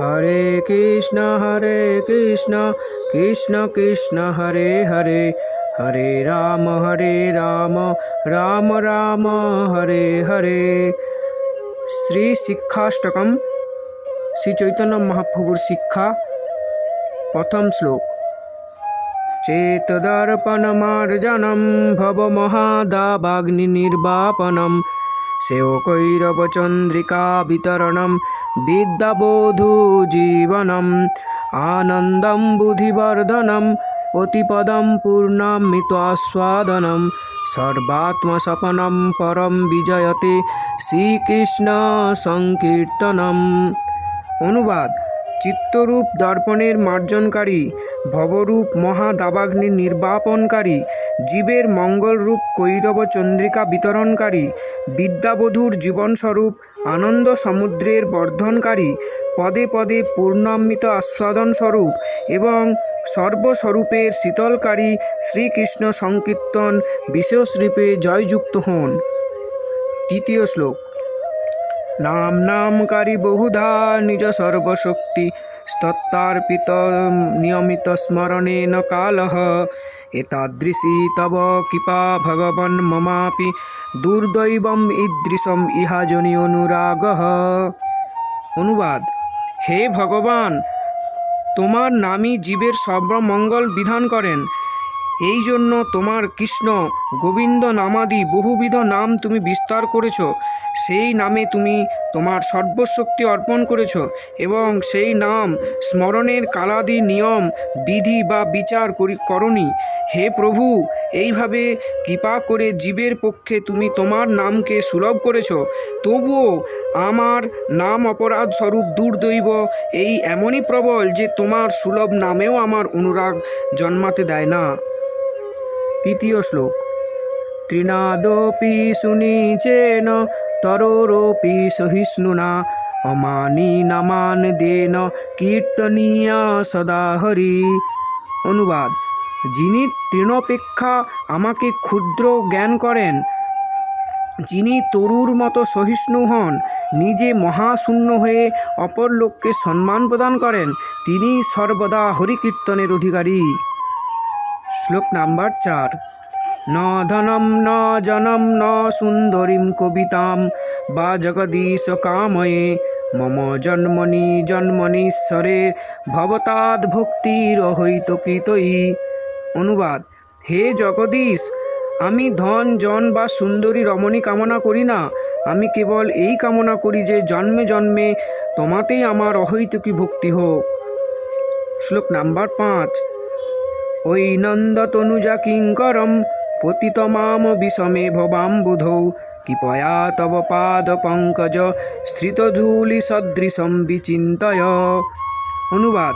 হরে কৃষ্ণ হরে কৃষ্ণ কৃষ্ণ কৃষ্ণ, হরে হরে। হরে রাম হরে রাম রাম রাম, হরে হরে। শ্রী শিক্ষাষ্টকম, শ্রী চৈতন্য মহাপ্রভুর শিক্ষা, প্রথম শ্লোক। সেও কৈরবচন্দ্রিকা বিতরণম, বিদ্যাবধূ জীবনম। আনন্দম বুধিবর্ধনম পতিপদম পূর্ণামিতাস্বাদনম সর্বাত্মসপনম পরম বিজয়তে শ্রীকৃষ্ণ সংকীর্তনম। অনুবাদ চিত্তরূপ দর্পণের মার্জনকারী, ভবরূপ মহাদাবাগ্নি নির্বাপনকারী, জীবের মঙ্গলরূপ কৈরব চন্দ্রিকা বিতরণকারী, বিদ্যাবধূর জীবনস্বরূপ আনন্দ সমুদ্রের বর্ধনকারী, পদে পদে পূর্ণামৃত আস্বাদন স্বরূপ এবং সর্বস্বরূপের শীতলকারী শ্রীকৃষ্ণ সংকীর্তন বিশেষরূপে জয়যুক্ত হন। তৃতীয় শ্লোক। নাম নামকারী বহুধা নিজ সর্বশক্তি। স্তত্তার্পিত নিয়মিত স্মরণেন কালः এতাদৃশী তব কৃপা ভগবন মমাপি। দুর্দৈবম ঈদৃশম ইহাজনি অনুরাগः। অনুবাদ, হে ভগবান, তোমার নামই জীবের সর্বমঙ্গল বিধান করেন। এই জন্য তোমার কৃষ্ণ গোবিন্দ নামাদি বহুবিধ নাম তুমি বিস্তার করেছ। সেই নামে তুমি তোমার সর্বশক্তি অর্পণ করেছ এবং সেই নাম স্মরণের কালাদি নিয়ম, বিধি বা বিচার করি, করনি। হে প্রভু, এইভাবে কৃপা করে জীবের পক্ষে তুমি তোমার নামকে সুলভ করেছ। তবুও আমার নাম অপরাধ স্বরূপ দুর্দৈব, এই এমনই প্রবল যে তোমার সুলভ নামেও আমার অনুরাগ জন্মাতে দেয় না। তৃতীয় শ্লোক। তৃণাদপি সুনিচেন, তরোরপি সহিষ্ণুনা, অমানি নামান দেন, কীর্তনীয়া সদা হরি। অনুবাদ, যিনি তৃণপেক্ষা আমাকে ক্ষুদ্র জ্ঞান করেন, যিনি তরুর মতো সহিষ্ণু হন, নিজে মহাশূন্য হয়ে অপর লোককে সম্মান প্রদান করেন, তিনি সর্বদা হরিকীর্তনের অধিকারী। শ্লোক নাম্বার চার। ন ধনম ন জনম ন সুন্দরীম কবিতাম বা জগদীশ কাময়ে মম জন্মনি জন্মনীশ্বরে ভবতাদ ভক্তির অহৈতকৃতই অনুবাদ, হে জগদীশ, আমি ধন, জন বা সুন্দরী রমণী কামনা করি না। আমি কেবল এই কামনা করি যে জন্মে জন্মে তোমাতেই আমার অহৈতুকী ভক্তি হোক। শ্লোক নাম্বার পাঁচ। ওই নন্দতনুজা কিঙ্করম পতিত মাম বিষমে ভবাম্বুধৌ কৃপয়া তব পাদ পঙ্কজ স্থৃতধূলি সদৃশম বিচিন্তয়। অনুবাদ,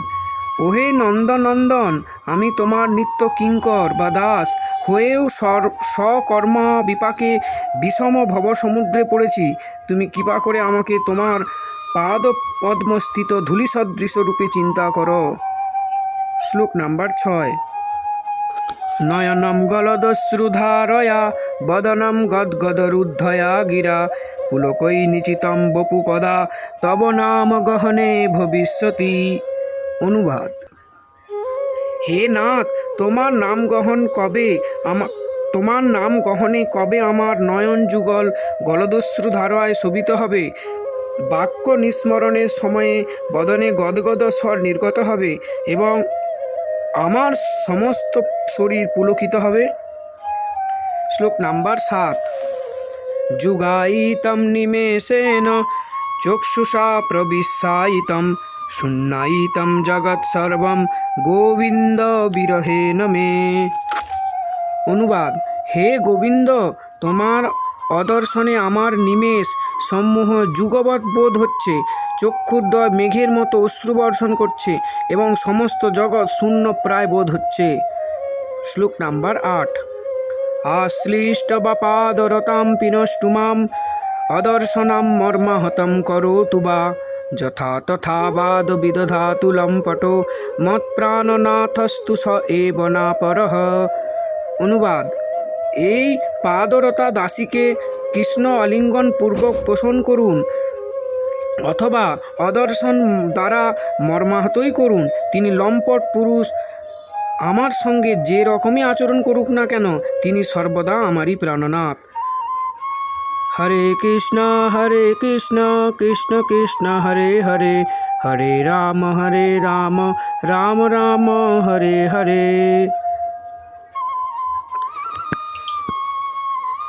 ওহে নন্দনন্দন, আমি তোমার নিত্য কিঙ্কর বা দাস, হয়েও স্বর স্বকর্ম বিপাকে বিষম ভব সমুদ্রে পড়েছি। তুমি কৃপা করে আমাকে তোমার পাদ পদ্মস্থিত ধূলি সদৃশ রূপে চিন্তা করো। শ্লোক নাম্বার ছয়। নয়নম গলদশ্রুধারয়া বদনম গদ্গদরুদ্ধয়া গিরা। পুলকৈ নিচিতম বপু কদা, তব নাম গহনে ভবিষ্যতি। অনুবাদ। হে নাথ, তোমার নাম গহন কবে আমার তোমার নাম গহনে কবে আমার নয়ন যুগল গলদস্রু ধারায় শোভিত হবে? বাক্য নিস্মরণের সময়ে বদনে গদগদ স্বর নির্গত হবে এবং আমার সমস্ত শরীর পুলকিত হবে। শ্লোক নাম্বার সাত। যুগায়িতম নিমেষেন চক্ষুষা প্রবিশ্বায়িতম শূন্যায়িতম জগৎ সর্বম গোবিন্দ বিরহেন মে অনুবাদ, হে গোবিন্দ, তোমার অদর্শনে আমার নিমেষ সম্মোহ যুগবৎ বোধ হচ্ছে, চক্ষুর্দয় মেঘের মতো অশ্রুবর্ষণ করছে এবং সমস্ত জগৎ শূন্য প্রায় বোধ হচ্ছে। শ্লোক নাম্বার আট। আশ্লিষ্ট বা পাদরতাম পিনষ্টুমাম, অদর্শনাম মর্মাহতম করোতু বা যথা তথা বাদ বিদধাতু লম্পটো মৎপ্রাণনাথস্তু স এব না পরঃ অনুবাদ। এই পাদরতা দাসীকে কৃষ্ণ অলিঙ্গন পূর্বক পোষণ করুন অথবা অদর্শন দ্বারা মর্মাহতই করুন। তিনি লম্পট পুরুষ, আমার সঙ্গে যে রকমই আচরণ করুক না কেন, তিনি সর্বদা আমারই প্রাণনাথ। হরে কৃষ্ণ হরে কৃষ্ণ কৃষ্ণ কৃষ্ণ, হরে হরে হরে রাম হরে রাম রাম রাম, হরে হরে।